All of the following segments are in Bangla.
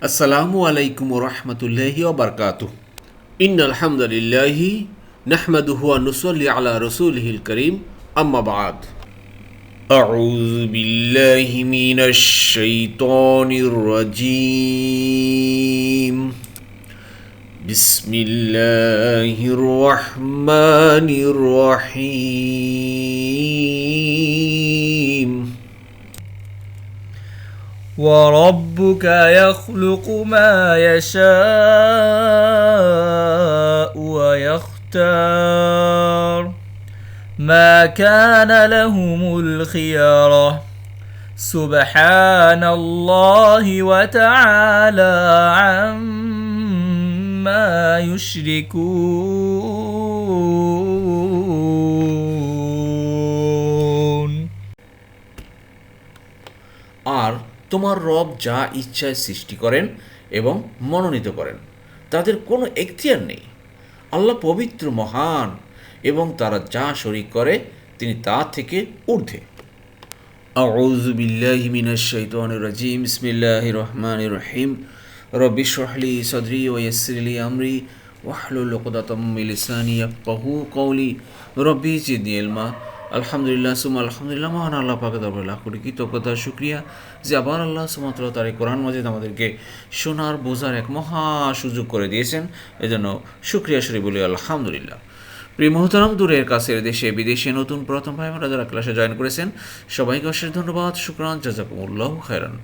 السلام عليكم ورحمة الله وبركاته. إن الحمد لله نحمده ونصلي على رسوله الكريم. أما بعد. أعوذ بالله من الشيطان الرجيم. بسم الله الرحمن الرحيم. وربك يخلق ما يشاء ويختار. ما كان لهم الخيرة سبحان الله وتعالى عما يشركون. তোমার রব যা ইচ্ছায় সৃষ্টি করেন এবং মনোনীত করেন তাদের কোনো এখতিয়ার নেই আল্লাহ পবিত্র মহান এবং তারা যা শরিক করে তিনি তা থেকে ঊর্ধ্বে أعوذ بالله من الشيطان الرجيم بسم الله الرحمن الرحيم رب اشرح لي صدري ويسر لي أمري واحلل عقدة من لساني يفقهوا قولي ربي زدني علما আলহামদুলিল্লাহ সুম আলহামদুলিল্লাহ, মহান আল্লাহ পাকে দরবার লাখ কোটি কৃতজ্ঞতা সুক্রিয়া যে আবার আল্লাহ সুমাত্র তার এই কোরআন মাজিদ আমাদেরকে শোনার, বোঝার এক মহা সুযোগ করে দিয়েছেন। এজন্য সুক্রিয়া শরী বলি, আলহামদুলিল্লাহ। প্রিয় মহতারাম, দূরের কাছের দেশে, বিদেশে নতুন প্রথম ভাই যারা ক্লাসে জয়েন করেছেন, সবাইকে অশেষ ধন্যবাদ, শুক্রান, জাজাকুমুল্লাহ খায়রান।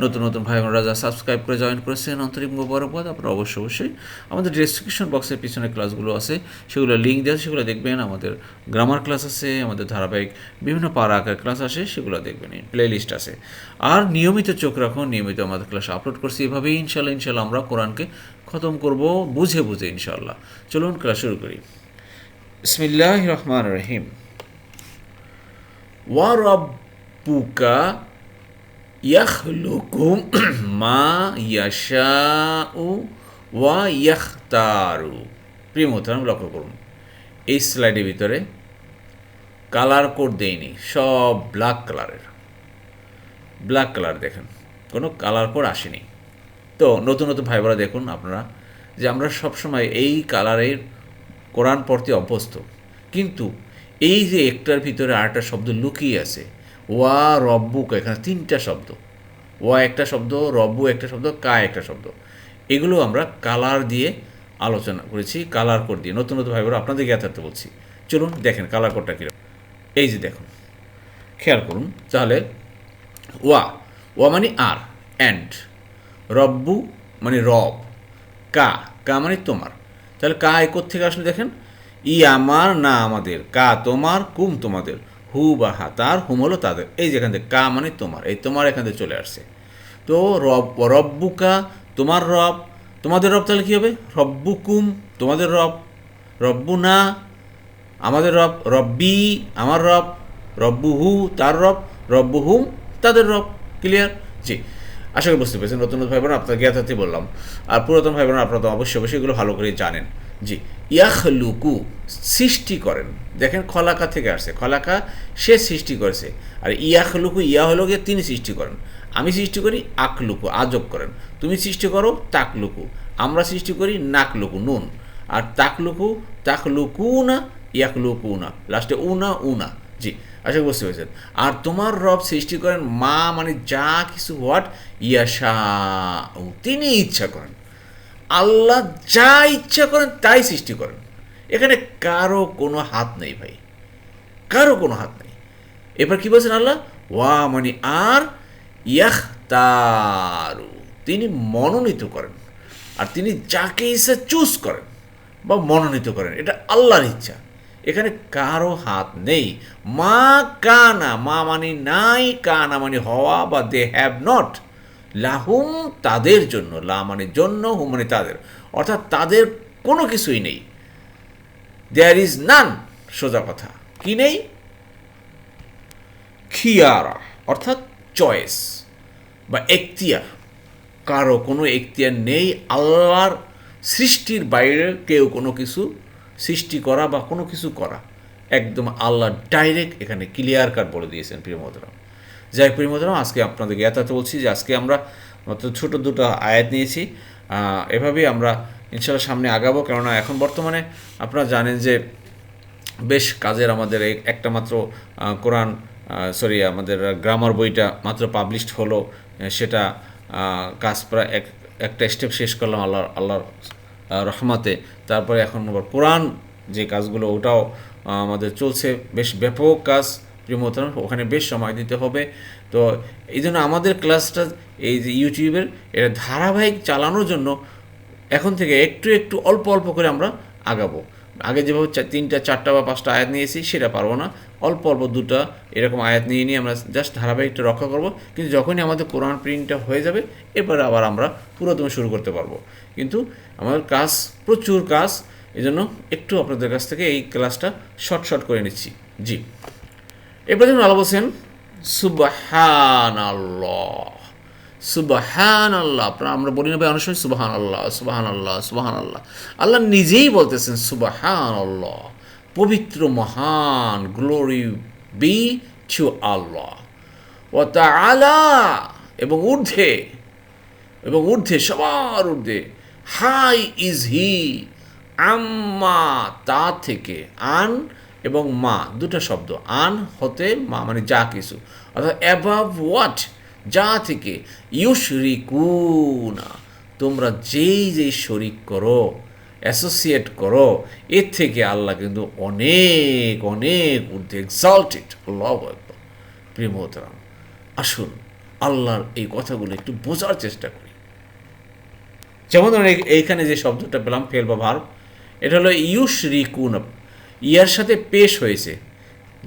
নতুন নতুন ভাই বোনেরা যারা সাবস্ক্রাইব করে জয়েন করেছেন আন্তরিক মোবারকবাদ। আপনারা অবশ্যই অবশ্যই আমাদের ডিসক্রিপশন বক্সের পিছনে ক্লাসগুলো আছে। সেগুলো লিঙ্ক দেওয়া আছে, সেগুলো দেখবেন। আমাদের গ্রামার ক্লাস আছে আমাদের ধারাবাহিক বিভিন্ন পাড়া ক্লাস আসে সেগুলো দেখবেন। প্লে লিস্ট আছে। আর নিয়মিত চোখ রাখুন নিয়মিত আমাদের ক্লাস আপলোড করছি এভাবেই। ইনশাল্লাহ ইনশাল্লাহ আমরা কোরআনকে খতম করব বুঝে বুঝে ইনশাল্লাহ চলুন ক্লাস শুরু করি। বিসমিল্লাহ রহমান রহিম। ওয়া রব্বুকা ইয়াখলুকু মা ইয়াশাউ ওয়া ইয়াখতারু প্রিয় মোহতারাম লক্ষ্য করুন, এই স্লাইডের ভিতরে কালার কোড দেয়নি, সব ব্ল্যাক কালারের ব্ল্যাক কালার দেখেন, কোনো কালার কোড আসেনি। তো নতুন নতুন ভাই বোনেরা দেখুন আপনারা, যে আমরা সবসময় এই কালারের কোরআন পড়তে অভ্যস্ত। কিন্তু এই যে একটার ভিতরে আরেকটা শব্দ লুকিয়ে আছে ওয়া রব্বুক, এখানে তিনটা শব্দ। ওয়া একটা শব্দ, রব্বু একটা শব্দ, কা একটা শব্দ। এগুলো আমরা কালার দিয়ে আলোচনা করেছি, কালার কোড দিয়ে। নতুন নতুন ভাইবার আপনাদের জ্ঞাতার্থে বলছি। চলুন দেখেন কালার কোডটা কীরকম। এই যে দেখুন, খেয়াল করুন, তাহলে ওয়া ওয়া মানে আর অ্যান্ড রব্বু মানে রব, কা কা মানে তোমার। তাহলে কা এ থেকে আসলে দেখেন? ই আমার, না আমাদের। কা তোমার, কুম তোমাদের। হু বা হা, তার হুম হলো তাদের। এই যেখান থেকে কা মানে তোমার, এই তোমার এখান থেকে চলে আসছে। তো রব, রব্বুকা তোমার রব, তোমাদের রব তাহলে কী হবে? রব্বুকুম তোমাদের রব রব্বু না আমাদের রব, রব্বি আমার রব রব্বু হু তার রব রব্বু হুম তাদের রব। ক্লিয়ার জি। আশা করি বুঝতে পেরেছেন। নতুন নতুন ভাই বোন আপনার জ্ঞাতাতে বললাম। আর পুরাতন ভাই বোন আপনারা তো অবশ্যই অবশ্যই এগুলো ভালো করে জানেন। জি, ইয়াখলুকু সৃষ্টি করেন। দেখেন খলাকা থেকে আসছে। খলাকা সে সৃষ্টি করেছে। আর ইয়াখলুকু, ইয়া হলো গিয়ে তিনি সৃষ্টি করেন। আমি সৃষ্টি করি আকলুকু, আজব করেন। তুমি সৃষ্টি করো তাকলুকু। আমরা সৃষ্টি করি নাকলুকু, নুন। আর তাকলুকু তাকলুকু না ইয়াকলুকু না লাস্টে উনা উনা। জি, আশা বুঝতে পেরেছেন। আর তোমার রব সৃষ্টি করেন মা মানে যা কিছু হোয়াট? ইয়াশা তিনি ইচ্ছা করেন। আল্লাহ যা ইচ্ছা করেন, তাই সৃষ্টি করেন। এখানে কারও কোনো হাত নেই ভাই। কারও কোনো হাত নেই। এবার কি বলছেন আল্লাহ? ওয়া মানে আর ইয়াহ তারু তিনি মনোনীত করেন। আর তিনি যাকে ইচ্ছা চুজ করেন বা মনোনীত করেন, এটা আল্লাহর ইচ্ছা। এখানে কারও হাত নেই। মা কানা, মা মানে নাই, কানা মানে হওয়া বা দে হ্যাভ নট লাহুম তাদের জন্য, লা মানে জন্য, হুম মানে তাদের। অর্থাৎ তাদের কোনো কিছুই নেই। দেয়ার ইজ নান সোজা কথা। কি নেই? খিয়ারা, অর্থাৎ চয়েস বা এখতিয়ার। কারও কোনো এখতিয়ার নেই, আল্লাহর সৃষ্টির বাইরে কেউ কোনো কিছু সৃষ্টি করা বা কোনো কিছু করা। একদম আল্লাহ ডাইরেক্ট এখানে ক্লিয়ার কাট বলে দিয়েছেন, প্রিয় মহতরাম। যাই প্রিয় আজকে আপনাদের জ্ঞাতাতে বলছি যে আজকে আমরা মাত্র ছোট দুটো আয়াত নিয়েছি। এভাবেই আমরা ইনশাল্লাহ সামনে আগাবো। কেননা এখন বর্তমানে আপনারা জানেন যে বেশ কাজের আমাদের একটা মাত্র কোরআন সরি, আমাদের গ্রামার বইটা মাত্র পাবলিশড হলো সেটা কাজ প্রায় এক, একটা স্টেপ শেষ করলাম আল্লাহ আল্লাহর রহমাতে। তারপরে এখন আবার কোরআন যে কাজগুলো, ওটাও আমাদের চলছে। বেশ ব্যাপক কাজ। প্রিয় মোহতারাম ওখানে বেশ সময় দিতে হবে। তো এই জন্য আমাদের ক্লাসটা এই যে ইউটিউবের এটা ধারাবাহিক চালানোর জন্য এখন থেকে একটু একটু অল্প অল্প করে আমরা আগাবো। আগে যেভাবে তিনটা, চারটা বা পাঁচটা আয়াত নিয়েছি সেটা পারব না। অল্প অল্প দুটা এরকম আয়াত নিয়ে নিয়ে আমরা জাস্ট ধারাবাহিকটা রক্ষা করব। কিন্তু যখনই আমাদের কোরআন প্রিন্টটা হয়ে যাবে, এরপরে আবার আমরা পুরোদমে শুরু করতে পারব। কিন্তু আমাদের কাজ প্রচুর কাজ এই জন্য একটু আপনাদের কাছ থেকে এই ক্লাসটা শর্ট শর্ট করে নিচ্ছি। জি। এবার যখন আল্লাহ বলছেন সুবাহান আল্লাহ সুবাহান আল্লাহ আমরা বলি না ভাই অনেক সময় সুবাহান আল্লাহ সুবাহান আল্লাহ সুবাহান আল্লাহ আল্লাহ নিজেই বলতেছেন সুবাহান আল্লাহ পবিত্র, মহান গ্লোরি বি টু আল্লাহ ও তা আলা এবং ঊর্ধ্বে এবং ঊর্ধ্বে, সবার ঊর্ধ্বে, হাই ইজ হি, আম্মা তা থেকে আন এবং মা, দুটো শব্দ। আন হতে মা মানে যা কিছু। অর্থাৎ অ্যাভাব হোয়াট যা থেকে ইউশরিকুনা। তোমরা যেই যেই শরিক করো অ্যাসোসিয়েট করো, এর থেকে আল্লাহ কিন্তু অনেক অনেক ঊর্ধ্বে এক্সাল্টেড একবার প্রিয় আসুন আল্লাহর এই কথাগুলো একটু বোঝার চেষ্টা করি। যেমন ধরেন এইখানে যে শব্দটা পেলাম, ফেল বা ভার্ব এটা হলো ইউশ রিকুন ইয়ার সাথে পেশ হয়েছে।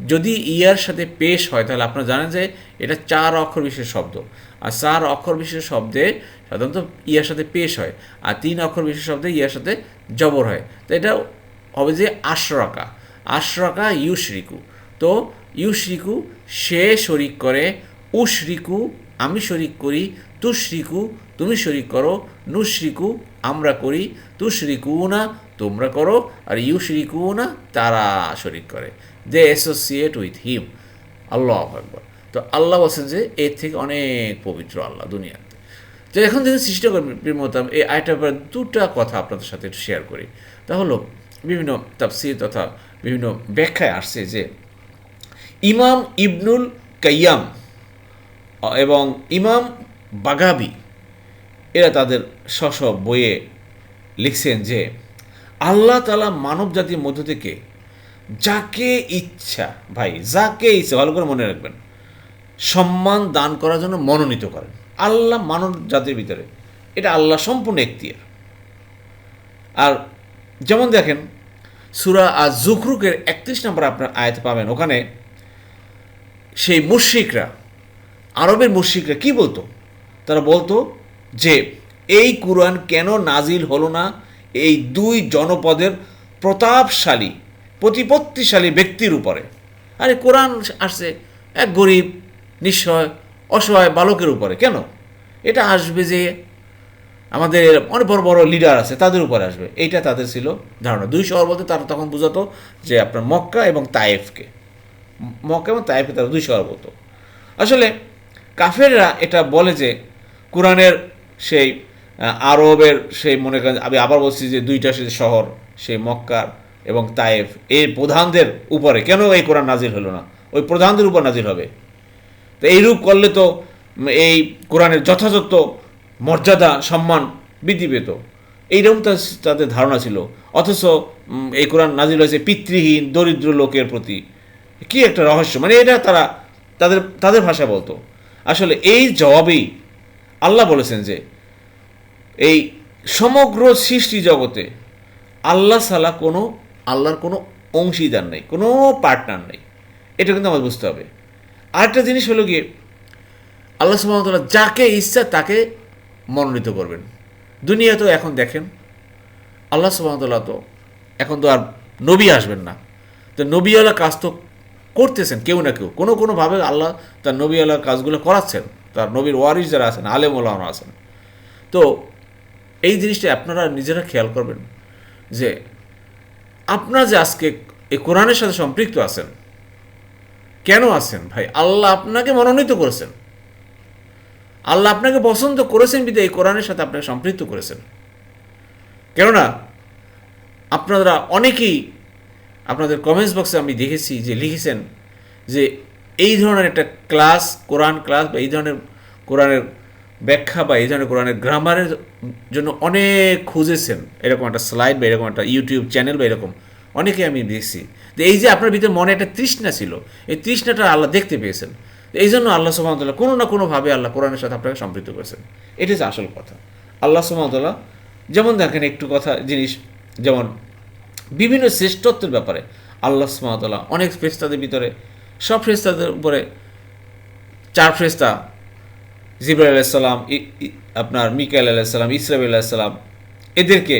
যদি ইয়ার সাথে পেশ হয়, তাহলে আপনারা জানেন যে এটা চার অক্ষর বিশেষ শব্দ। আর চার অক্ষর বিশেষ শব্দে সাধারণত ইয়ার সাথে পেশ হয়। আর তিন অক্ষর বিশেষ শব্দে ইয়ার সাথে জবর হয়। তো এটা হবে যে আশরাকা। আশরাকা ইউশরিকু। তো ইউশরিকু সে শরিক করে, উশরিকু আমি শরিক করি তুশরিকু, তুমি শরিক করো। নুশরিকু, আমরা করি। তুশরিকু না তোমরা করো। আর ইউশরিকু না তারা শরিক করে। দে অ্যাসোসিয়েট উইথ হিম আল্লাহ একবার তো আল্লাহ বলছেন যে, এর থেকে অনেক পবিত্র আল্লাহ দুনিয়াতে। তো এখন যদি সৃষ্টি করবেন প্রিমতাম এই আয়টার দুটা কথা আপনাদের সাথে একটু শেয়ার করি। তা হলো, বিভিন্ন তাফসির তথা বিভিন্ন ব্যাখ্যায় আসছে যে, ইমাম ইবনুল কাইয়াম, এবং ইমাম বাগাবি। এরা তাদের স্ব বইয়ে লিখছেন যে, আল্লাহ তালা মানব জাতির মধ্য থেকে যাকে ইচ্ছা, ভাই, যাকে ইচ্ছা, ভালো করে মনে রাখবেন, সম্মান দান করার জন্য মনোনীত করেন। আল্লাহ মানব জাতির ভিতরে, এটা আল্লাহ সম্পূর্ণ এখতিয়ার। আর যেমন দেখেন, সুরা আজ জুখরুকের একত্রিশ নম্বর আপনার আয়াত পাবেন। ওখানে সেই মুশ্রিকরা, আরবের মুশ্রিকরা কি বলতো? তারা বলতো যে, এই কুরআন কেন নাজিল হলো না? এই দুই জনপদের প্রতাপশালী, প্রতিপত্তিশালী ব্যক্তির উপরে। আরে, কোরআন আসছে এক গরিব নিশ্চয় অসহায় বালকের উপরে। কেন? এটা আসবে যে আমাদের অনেক বড় বড় লিডার আছে, তাদের উপরে আসবে। এইটা তাদের ছিল ধারণা। দুই শহর বলতে তারা তখন বোঝাতো যে আপনার মক্কা এবং তায়েফকে। মক্কা এবং তায়েফকে তারা দুই শহর বলতো। আসলে কাফেররা এটা বলে যে কোরআনের সেই আরবের সেই মনে করেন, আমি আবার বলছি যে দুইটা সে শহর, সেই মক্কার এবং তায়েফ এই প্রধানদের উপরে। কেন এই কোরআন নাজিল হলো না? ওই প্রধানদের উপর নাজিল হবে। তো এইরূপ করলে তো এই কোরআনের যথাযথ মর্যাদা, সম্মান বৃদ্ধি পেত। এইরকম তাদের ধারণা ছিল। অথচ এই কোরআন নাজিল হয়েছে পিতৃহীন, দরিদ্র লোকের প্রতি। কি একটা রহস্য? মানে এটা তারা, তাদের তাদের ভাষা বলতো। আসলে এই জবাবেই আল্লাহ বলেছেন যে, এই সমগ্র সৃষ্টি জগতে আল্লাহ সালা কোনো, আল্লাহর কোনো অংশীদার নেই, কোনো পার্টনার নেই। এটা কিন্তু আমাদের বুঝতে হবে। আরেকটা জিনিস হলো গিয়ে, আল্লাহ সুবাহতাল্লাহ যাকে ইচ্ছা তাকে মনোনীত করবেন। দুনিয়া তো এখন দেখেন, আল্লাহ সুবাহতাল্লাহ তো এখন তো আর নবী আসবেন না। তো নবীওয়ালা কাজ তো করতেছেন, কেউ না কেউ। কোনো কোনোভাবে আল্লাহ তার নবীওয়ালার কাজগুলো করাচ্ছেন। তার নবীর ওয়ারিস যারা আছেন, আলেম ওলামা আছেন। তো এই জিনিসটা আপনারা নিজেরা খেয়াল করবেন যে আপনারা যে আজকে এই কোরআনের সাথে সম্পৃক্ত আছেন, কেন আছেন? ভাই, আল্লাহ আপনাকে মনোনীত করেছেন। আল্লাহ আপনাকে পছন্দ করেছেন বিদে এই কোরআনের সাথে আপনাকে সম্পৃক্ত করেছেন। কেননা আপনারা অনেকেই আপনাদের কমেন্টস বক্সে আমি দেখেছি যে লিখেছেন যে এই ধরনের একটা ক্লাস, কোরআন ক্লাস বা এই ধরনের কোরআনের ব্যাখ্যা বা এই ধরনের কোরআনের গ্রামারের জন্য অনেক খুঁজেছেন। এরকম একটা স্লাইড বা এরকম একটা ইউটিউব চ্যানেল বা এরকম অনেকে আমি দেখছি। তো এই যে আপনার ভিতরে মনে একটা তৃষ্ণা ছিল, এই তৃষ্ণাটা আল্লাহ দেখতে পেয়েছেন। এই জন্য আল্লাহ সুমতল্লাহ কোনো না কোনোভাবে আল্লাহ কোরআনের সাথে আপনাকে সম্পৃক্ত করেছেন। এটি হচ্ছে আসল কথা। আল্লাহ সুমতল্লাহ যেমন দেখেন একটু কথা, জিনিস, যেমন বিভিন্ন শ্রেষ্ঠত্বের ব্যাপারে আল্লাহ সুমতল্লাহ অনেক ফেস্তাদের ভিতরে সব ফেস্তাদের উপরে, চার ফেস্তা জিব্রাহ আলাইসাল্লাম আপনার মিকাইল আলাইসাল্লাম ইসরাইল আলাইসাল্লাম এদেরকে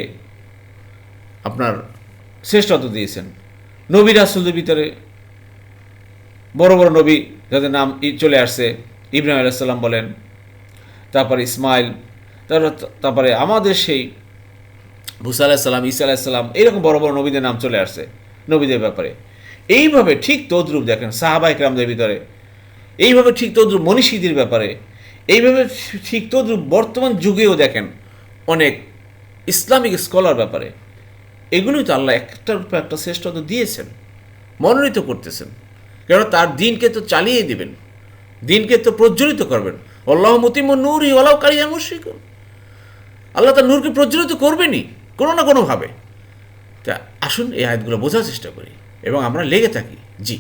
আপনার শ্রেষ্ঠত্ব দিয়েছেন। নবী রাসুলদের ভিতরে বড় বড় নবী যাদের নাম চলে আসছে, ইব্রাহিম আলাইসাল্লাম বলেন, তারপরে ইসমাইল, তারপর আমাদের সেই মুসা আলাহিসাল্লাম ঈসা আলাহিসাল্লাম এইরকম বড় বড় নবীদের নাম চলে আসছে, নবীদের ব্যাপারে। এইভাবে ঠিক তদ্রূপ দেখেন সাহাবাই রামদের ভিতরে। এইভাবে ঠিক তদ্রূপ মনীষীদের ব্যাপারে। এইভাবে ঠিক তদ্রূপ বর্তমান যুগেও দেখেন অনেক ইসলামিক স্কলার ব্যাপারে। এগুলোই তো আল্লাহ একটার উপর একটা শ্রেষ্ঠত্ব দিয়েছেন, মনোনীত করতেছেন। কেন তার দিনকে তো চালিয়ে দিবেন, দিনকে তো প্রজ্বলিত করবেন। অল্লাহ মতিম নূর ই আল্লাহ কারিয়া মুশিকুন আল্লাহ তার নূরকে প্রজ্বলিত করবেনই কোনো না কোনোভাবে। তা আসুন এই আয়াতগুলো বোঝার চেষ্টা করি। এবং আমরা লেগে থাকি। জি।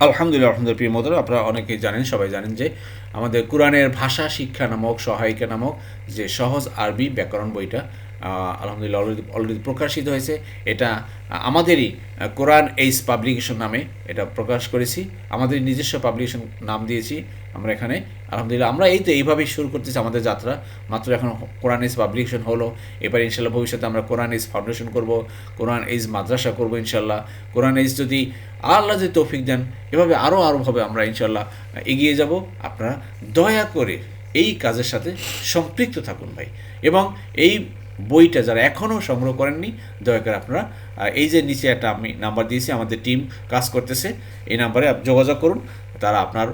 আলহামদুলিল্লাহ আলহামদুলিল্লাহ, প্রিয় মতো আপনারা অনেকে জানেন, সবাই জানেন যে আমাদের কোরআনের ভাষা শিক্ষা নামক, সহায়িকা নামক যে সহজ আরবি ব্যাকরণ বইটা আলহামদুলিল্লাহ অলরেডি অলরেডি প্রকাশিত হয়েছে। এটা আমাদেরই কোরআন এইস পাবলিকেশন নামে এটা প্রকাশ করেছি। আমাদের নিজস্ব পাবলিকেশন নাম দিয়েছি আমরা এখানে। আলহামদুলিল্লাহ, আমরা এই তো এইভাবেই শুরু করতেছি আমাদের যাত্রা। মাত্র এখন কোরআন এইস পাবলিকেশন হলো। এবার ইনশাল্লাহ ভবিষ্যতে আমরা কোরআন এইস ফাউন্ডেশন করব, কোরআন এইস মাদ্রাসা করব ইনশাল্লাহ কোরআন এইস যদি আল্লাহ যদি তৌফিক দেন, এভাবে আরও আরোভাবে আমরা ইনশাল্লাহ এগিয়ে যাব। আপনারা দয়া করে এই কাজের সাথে সম্পৃক্ত থাকুন ভাই। এবং এই বইটা যারা এখনও সংগ্রহ করেননি, দয়া করে আপনারা এই যে নিচে একটা আমি নাম্বার দিয়েছি, আমাদের টিম কাজ করতেছে, এই নাম্বারে যোগাযোগ করুন, তারা আপনার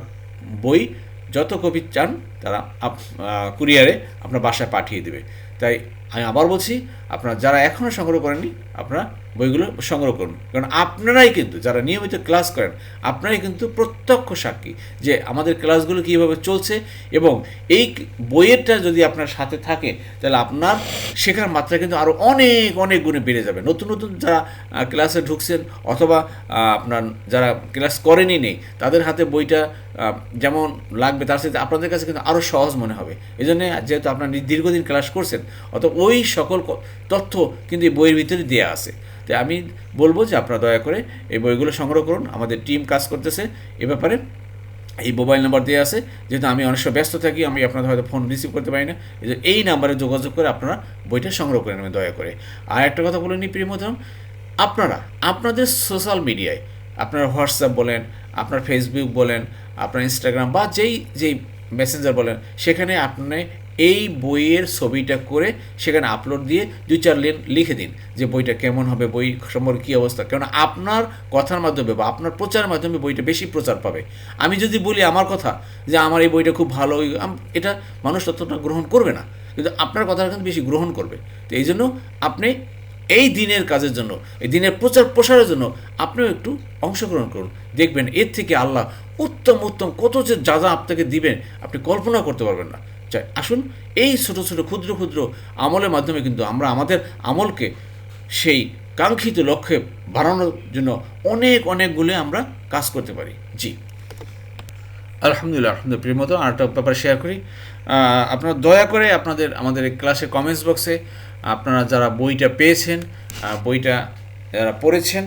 বই, যত কপি চান, তারা কুরিয়ারে আপনার বাসায় পাঠিয়ে দেবে। তাই আমি আবার বলছি, আপনারা যারা এখনও সংগ্রহ করেননি, আপনারা বইগুলো সংগ্রহ করুন। কারণ আপনারাই কিন্তু, যারা নিয়মিত ক্লাস করেন, আপনারাই কিন্তু প্রত্যক্ষ সাক্ষী যে আমাদের ক্লাসগুলো কীভাবে চলছে এবং এই বইয়েরটা যদি আপনার সাথে থাকে, তাহলে আপনার শেখার মাত্রা কিন্তু আরও অনেক অনেক গুণে বেড়ে যাবে। নতুন নতুন যারা ক্লাসে ঢুকছেন অথবা আপনার যারা ক্লাস করেনি নেই, তাদের হাতে বইটা যেমন লাগবে তার সাথে আপনাদের কাছে কিন্তু আরও সহজ মনে হবে। এই জন্যে যেহেতু আপনার দীর্ঘদিন ক্লাস করছেন অত ওই সকল তথ্য কিন্তু এই বইয়ের ভিতরে দেওয়া আছে। তাই আমি বলব যে আপনারা দয়া করে এই বইগুলো সংগ্রহ করুন। আমাদের টিম কাজ করতেছে এ ব্যাপারে। এই মোবাইল নাম্বার দেওয়া আছে। যেহেতু আমি অনেক সময় ব্যস্ত থাকি, আমি আপনাদের হয়তো ফোন রিসিভ করতে পারি না। এই নাম্বারে যোগাযোগ করে আপনারা বইটা সংগ্রহ করে নেবেন দয়া করে। আর একটা কথা বলে নিই, প্রিয় মতন আপনারা, আপনাদের সোশ্যাল মিডিয়ায় আপনার হোয়াটসঅ্যাপ বলেন, আপনার ফেসবুক বলেন, আপনার ইনস্টাগ্রাম বা যেই যেই মেসেঞ্জার বলেন, সেখানে আপনি এই বইয়ের ছবিটা করে সেখানে আপলোড দিয়ে দুই চার লেন লিখে দিন যে বইটা কেমন হবে, বই সম্পর্কে কী অবস্থা। কেননা আপনার কথার মাধ্যমে বা আপনার প্রচারের মাধ্যমে বইটা বেশি প্রচার পাবে। আমি যদি বলি আমার কথা যে আমার এই বইটা খুব ভালো এটা মানুষ ততটা গ্রহণ করবে না। কিন্তু আপনার কথাটা কিন্তু বেশি গ্রহণ করবে। তো এই জন্য আপনি এই দিনের কাজের জন্য, এই দিনের প্রচার প্রসারের জন্য আপনিও একটু অংশগ্রহণ করুন। দেখবেন এর থেকে আল্লাহ উত্তম উত্তম কত যে যা যা আপনাকে দিবেন, আপনি কল্পনা করতে পারবেন না। চাই। আসুন, এই ছোট ছোট ক্ষুদ্র ক্ষুদ্র আমলের মাধ্যমে কিন্তু আমরা আমাদের আমলকে সেই কাঙ্ক্ষিত লক্ষ্যে বাড়ানোর জন্য অনেক অনেকগুলো আমরা কাজ করতে পারি। জি। আলহামদুলিল্লাহ আলহামদুলিল্লাহ, প্রিয় মতো আরেকটা ব্যাপার শেয়ার করি। আপনারা দয়া করে আপনাদের, আমাদের এই ক্লাসের কমেন্টস বক্সে আপনারা যারা বইটা পেয়েছেন বইটা যারা পড়েছেন,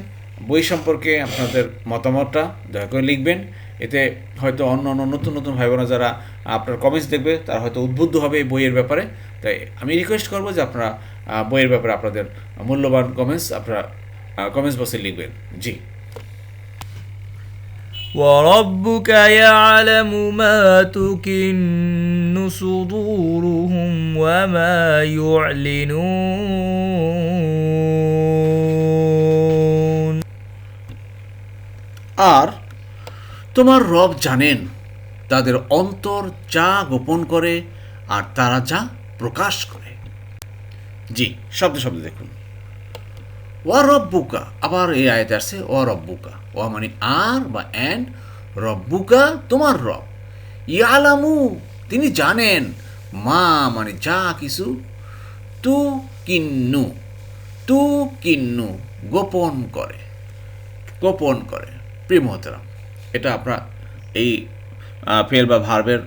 বই সম্পর্কে আপনাদের মতামতটা দয়া করে লিখবেন। এতে হয়তো অন্য অন্য নতুন নতুন ভাই বোনেরা যারা আপনার কমেন্টস দেখবে তারা হয়তো উদ্বুদ্ধ হবে এই বইয়ের ব্যাপারে তাই আমি রিকোয়েস্ট করবো যে আপনারা আহ, বইয়ের ব্যাপারে আপনাদের মূল্যবান কমেন্টস আপনারা কমেন্টস বক্সে লিখবেন জি وربك يعلم ما تكن صدورهم وما يعلنون আর তোমার রব জানেন, তাদের অন্তর যা গোপন করে আর তারা যা প্রকাশ করে। জি, শব্দ শব্দ দেখুন। ওয়া রব্বুকা, আবার এই আয়তে আসছে ও রব্বুকা। ও মানে আর বা অ্যান্ড রব্বুকা তোমার রব। ইয়ালামু, তিনি জানেন, মা মানে যা কিছু। তু কিন্নু তু কিন্নু গোপন করে গোপন করে। প্রিয় মহতারাম এটা আমরা এই ফেল বা ভার্বের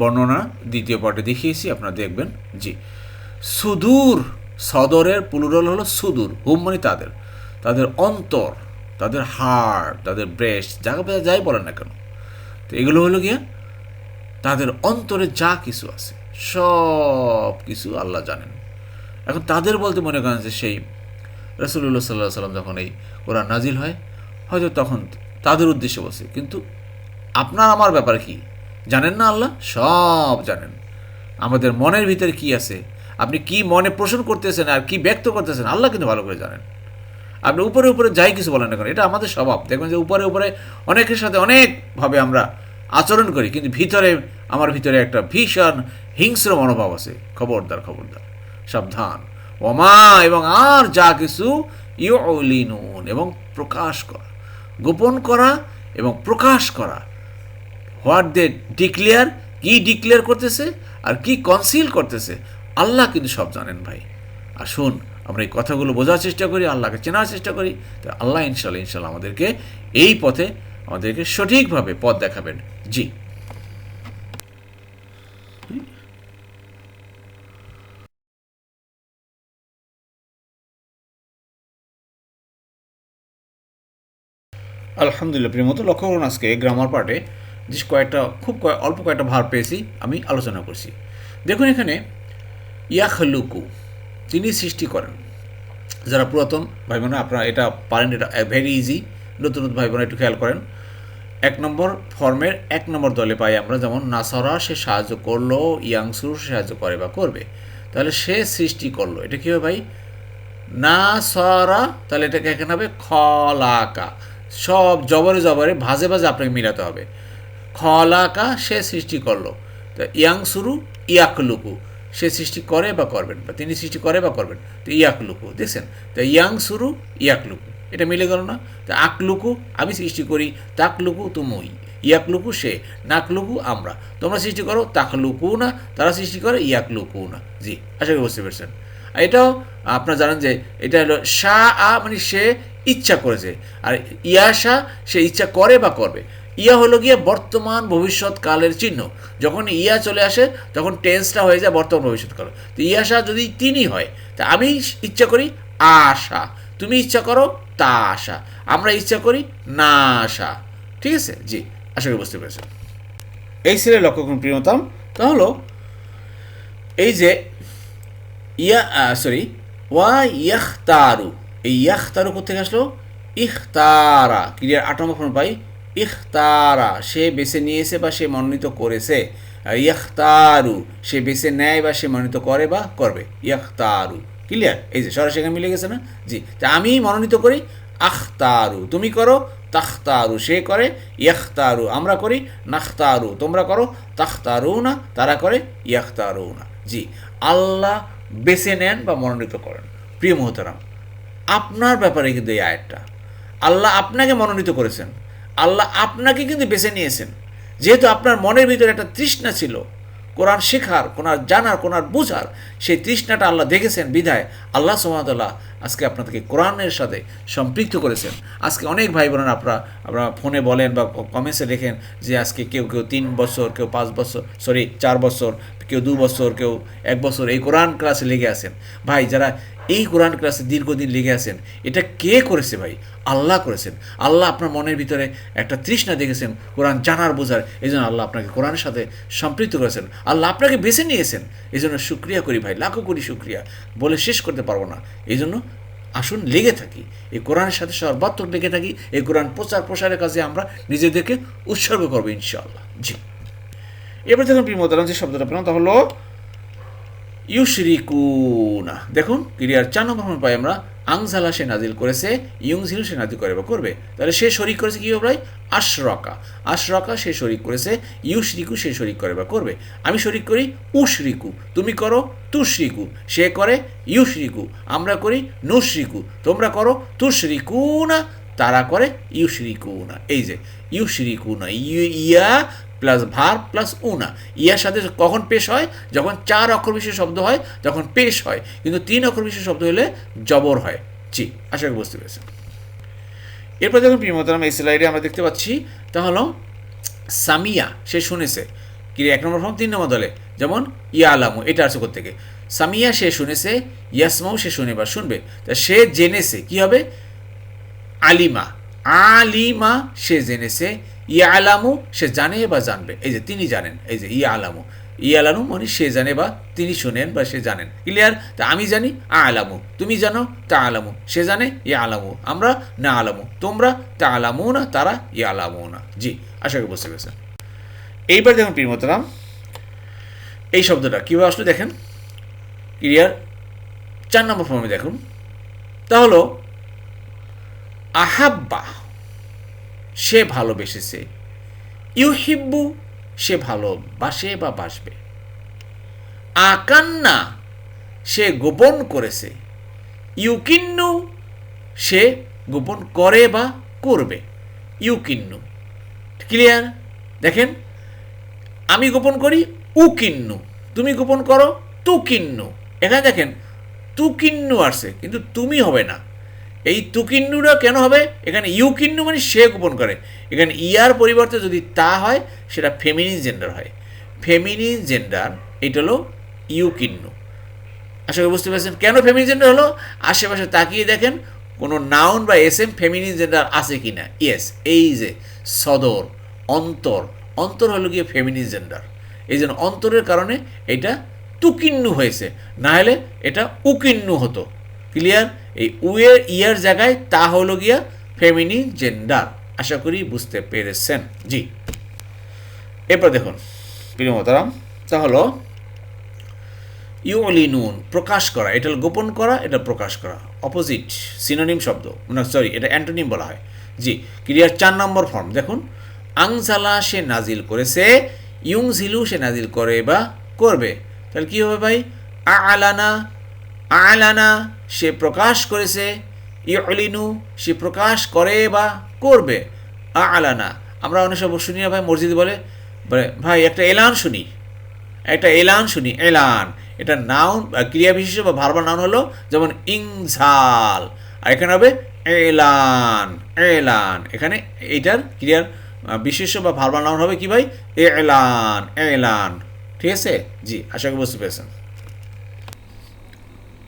বর্ণনা দ্বিতীয় পার্টে দেখিয়েছি, আপনারা দেখবেন, জি। সুদূর সদরের পুলুরল হলো সুদূর, হুম মানে তাদের। তাদের অন্তর, তাদের হাড়, তাদের ব্রেস্ট যাকে বলে যাই বলেন না কেন। তো এগুলো হলো গিয়া তাদের অন্তরে যা কিছু আছে, সব কিছু আল্লাহ জানেন। এখন তাদের বলতে মনে করেন যে সেই রসুল্লাহ সাল্লাহ সাল্লাম যখন এই কোরআন নাজিল হয়, হয়তো তখন তাদের উদ্দেশ্যে বসে কিন্তু আপনার আমার ব্যাপার কি? জানেন না আল্লাহ? সব জানেন। আমাদের মনের ভিতরে কি আছে? আপনি কি মনে পোষণ করতেছেন আর কি ব্যক্ত করতেছেন? আল্লাহ কিন্তু ভালো করে জানেন। আপনি উপরে উপরে যাই কিছু বলেন না কেন, এটা আমাদের স্বভাব। দেখবেন যে উপরে উপরে অনেকের সাথে অনেকভাবে আমরা আচরণ করি, কিন্তু ভিতরে, আমার ভিতরে একটা ভীষণ হিংস্র মনোভাব আছে। খবরদার খবরদার, সাবধান। ওমা, এবং আর যা কিছু ইউলিনুন, এবং প্রকাশ করা। গোপন করা এবং প্রকাশ করা। হোয়াট দে ডিক্লেয়ার, কি ডিক্লেয়ার করতেছে আর কি কনসিল করতেছে, আল্লাহ কিন্তু সব জানেন ভাই। আর আসুন, আমরা এই কথাগুলো বোঝার চেষ্টা করি, আল্লাহকে চেনার চেষ্টা করি, তো আল্লাহ ইনশাল্লাহ ইনশাল্লাহ আমাদেরকে এই পথে, আমাদেরকে সঠিকভাবে পথ দেখাবেন। জি। আলহামদুলিল্লাহ, প্রিয় মতো লক্ষ্য করুন আজকে গ্রামার পার্টে যে কয়েকটা, খুব অল্প কয়েকটা ভার পেয়েছি, আমি আলোচনা করছি। দেখুন এখানে, ইয়াখলুকু, তিনি সৃষ্টি করেন। যারা পুরাতন ভাই বোন আপনারা এটা পারেন, এটা ভেরি ইজি নতুন নতুন ভাই বোন একটু খেয়াল করেন। এক নম্বর ফর্মের এক নম্বর দলে পাই আমরা, যেমন, নাসারা, সে সাহায্য করল, ইয়াংসুর, সে সাহায্য করে বা করবে। তাহলে সে সৃষ্টি করল। এটা কী হবে ভাই? না সরা তাহলে এটাকে এখানে হবে খলাকা। সব জবরে জবরে ভাজে ভাজে আপনাকে মিলাতে হবে। খলাকা সে সৃষ্টি করল। তো ইয়াং শুরু ইয়াকলুকু, সে সৃষ্টি করে বা করবেন বা তিনি সৃষ্টি করে বা করবেন তো ইয়াকলুকু, দেখছেন? তো ইয়াং শুরু ইয়াকলুকু, এটা মিলে গেল না? তো আকলুকু আমি সৃষ্টি করি, তাকলুকু তুমই, ইয়াকলুকু সে, নাকলুকু আমরা। তোমরা সৃষ্টি করো তাকলুকু না তারা সৃষ্টি করে ইয়াকলুকু না জি, আশা করি বুঝতে পেরেছেন। এটাও আপনারা জানেন যে এটা হলো শাহ আ মানে সে ইচ্ছা করেছে। আর ইয়াশা সে ইচ্ছা করে বা করবে। ইয়া হলো গিয়ে বর্তমান ভবিষ্যৎ কালের চিহ্ন। যখন ইয়া চলে আসে, তখন টেন্সটা হয়ে যায় বর্তমান ভবিষ্যৎ কাল। তো ইয়াশা যদি তিনি হয়, তা আমি ইচ্ছা করি আশা তুমি ইচ্ছা করো তা আশা আমরা ইচ্ছা করি না আশা ঠিক আছে? জি, আশা করি বুঝতে পেরেছেন। এই সিরিয়াল লক্ষ্য করুন প্রিয়তম তা হলো, এই যে ইয়া সরি ওয়া ইয়াখতারু। এই ইয়াখতারু কোথেকে আসলো? ইখতারা। ক্রিয়ার আট নম্বর ফর্ম পাই? ইখতারা। সে বেছে নিয়েছে বা সে মনোনীত করেছে। ইয়াখতারু। সে বেছে নেয় বা সে মনোনীত করে বা করবে। ইয়াখতারু। ক্লিয়ার? এই যে সরাসরি এখানে মিলে গেছে না? জি। তা আমি মনোনীত করি আখতারু। তুমি করো তাখতারু। সে করে ইয়াখতারু। আমরা করি নাখতারু। তোমরা করো তাখতারু না তারা করে ইয়াখতারু না জি। আল্লাহ বেছে নেন বা মনোনীত করেন। প্রিয় মহতারাম, আপনার ব্যাপারে কিন্তু এই আয়াতটা। আল্লাহ আপনাকে মনোনীত করেছেন। আল্লাহ আপনাকে কিন্তু বেছে নিয়েছেন। যেহেতু আপনার মনের ভিতরে একটা তৃষ্ণা ছিল, কোরআন শেখার, কোনার জানার, কোনার বুঝার, সেই তৃষ্ণাটা আল্লাহ দেখেছেন বিধায় আল্লাহ সুহামতাল্লাহ আজকে আপনাদেরকে কোরআনের সাথে সম্পৃক্ত করেছেন। আজকে অনেক ভাই বোনেরা আপনারা আপনারা ফোনে বলেন বা কমেন্টসে দেখেন যে আজকে কেউ কেউ তিন বছর, কেউ পাঁচ বছর সরি চার বছর, কেউ দু বছর, কেউ এক বছর এই কোরআন ক্লাসে লেগে আছেন। ভাই, যারা এই কোরআন ক্লাসে দীর্ঘদিন লেগে আছেন। এটা কে করেছে ভাই? আল্লাহ করেছেন। আল্লাহ আপনার মনের ভিতরে একটা তৃষ্ণা দেখেছেন, কোরআন জানার বোঝার। এই জন্য আল্লাহ আপনাকে কোরআনের সাথে সম্পৃক্ত করেছেন। আল্লাহ আপনাকে বেছে নিয়েছেন। এই জন্য সুক্রিয়া করি ভাই, লাখো কোটি সুক্রিয়া বলে শেষ করতে পারব না। এই জন্য আসুন, লেগে থাকি। এই কোরআনের সাথে সর্বাত্মক লেগে থাকি। এই কোরআন প্রচার প্রসারের কাজে আমরা নিজেদেরকে উৎসর্গ করব ইনশাআল্লাহ। জি। এবার দেখুন প্রিমতারাম যে শব্দটা পেলাম তা হলো ইউশরিকুনা। দেখুন, ক্রিয়ার চার নম্বর পাই আমরা আংজালা সে নাজিল করেছে ইউংজিলু সে নাজিল করে বা করবে। তাহলে সে শরিক করেছে কি ভাই? আশরকা। আশরকা সে শরিক করেছে, ইউশরিকু সে শরিক করে বা করবে। আমি শরিক করি উশরিকু, তুমি করো তুশরিকু, সে করে ইউশরিকু, আমরা করি নুশরিকু, তোমরা করো তুশরিকু না তারা করে ইউশরিকু না এই যে ইউশরিকু না ইয়া প্লাস ভার প্লাস উনা ইয়ার সাথে কখন পেশ হয়? যখন চার অক্ষর বিশেষ শব্দ হয়, যখন পেশ হয়। কিন্তু তিন অক্ষর বিশিষ্ট শব্দ হলে জবর হয়। জি, আশা করি বুঝতে পেরেছেন। এরপর যখন প্রিয়মতারাম এই স্লাইডে আমরা দেখতে পাচ্ছি, তা হলো, সামিয়া, সে শুনেছে। কি এক নম্বর ফর্ম তিন নম্বর দলে? যেমন ইয়া আলামু এটা আসছে থেকে সামিয়া, সে শুনেছে ইয়াসমাও সে শুনে বা শুনবে। তা সে জেনেছে, কি হবে? আলিমা। আলিমা, সে জেনেছে ইয়া আলামু সে জানে বা জানবে। এই যে তিনি জানেন, এই যে ইয়া আলামু ইয়া আলামু মানে সে জানে বা তিনি শুনেন বা সে জানেন। ক্লিয়ার? তা আমি জানি আ আলামু। তুমি জানো তা আলামু সে জানে ইয়া আলামু আমরা না আলামু তোমরা তা আলামু না তারা ইয়া আলামু না জি, আশা করি বুঝতে পেরেছেন। এইবার দেখুন প্রিয়মতরাম এই শব্দটা কীভাবে আসলে দেখেন? ক্লিয়ার? চার নম্বর ফর্মে দেখুন। তা হলো, আহাব্বা। সে ভালোবেসেছে। ইউহিব্বু সে ভালোবাসে বা বাসবে। আকান্না সে গোপন করেছে। ইউকিন্নু সে গোপন করে বা করবে। ইউকিন্নু। ক্লিয়ার? দেখেন, আমি গোপন করি, উকিন্নু। তুমি গোপন করো তু কিন্নু এখানে দেখেন তু কিন্নু আসছে, কিন্তু তুমি হবে না। এই তুকিন্নুরা কেন হবে? এখানে ইউ কিন্নু মানে সে গোপন করে। এখানে ইয়ার পরিবর্তে যদি তা হয়, সেটা ফেমিনিন জেন্ডার হয়। ফেমিনিন জেন্ডার এটা হলো ইউ কিন্নু আশা করি বুঝতে পারছেন কেন ফেমিনিন জেন্ডার হলো? আশেপাশে তাকিয়ে দেখেন, কোনো নাউন বা এস এম ফেমিনিন জেন্ডার আছে কি না ইয়েস এই যে সদর, অন্তর অন্তর হলো গিয়ে ফেমিনিন জেন্ডার এই জন্য অন্তরের কারণে এটা তুকিন্নু হয়েছে। না হলে এটা উকিন্নু হতো। ক্লিয়ার এই উয়ের ইয়ার জায়গায় তা হলো গিয়া ফেমিনিন জেন্ডার। আশা করি বুঝতে পেরেছেন। জি। এরপর দেখুন, প্রিয় মতারাম তা হলো, ইউলিনুন, প্রকাশ করা। এটা গোপন করা, এটা প্রকাশ করা। অপোজিট, সিনোনিম শব্দ। না সরি এটা অ্যান্টোনিম বলা হয়। জি ক্রিয়ার চার নম্বর ফর্ম। দেখুন, আংজালা সে নাজিল করেছে ইউংঝিলু সে নাজিল করে বা করবে। তাহলে কী হবে ভাই? আলানা আলানা, সে প্রকাশ করেছে, ইউলিনু, সে প্রকাশ করে বা করবে, আলানা। আমরা অনেক সময় শুনি না ভাই, মসজিদ বলে ভাই, একটা এলান শুনি। একটা এলান শুনি, এলান। এটা নাউন ক্রিয়া বিশেষ বা ভার্বাল নাউন হলো যেমন ইংঝাল। আর এখানে হবে এলান এলান। এখানে এইটার ক্রিয়ার বিশেষ বা ভার্বাল নাউন হবে কি ভাই? এলান এলান। ঠিক আছে? জি, আশা করি বুঝতে পেরেছেন।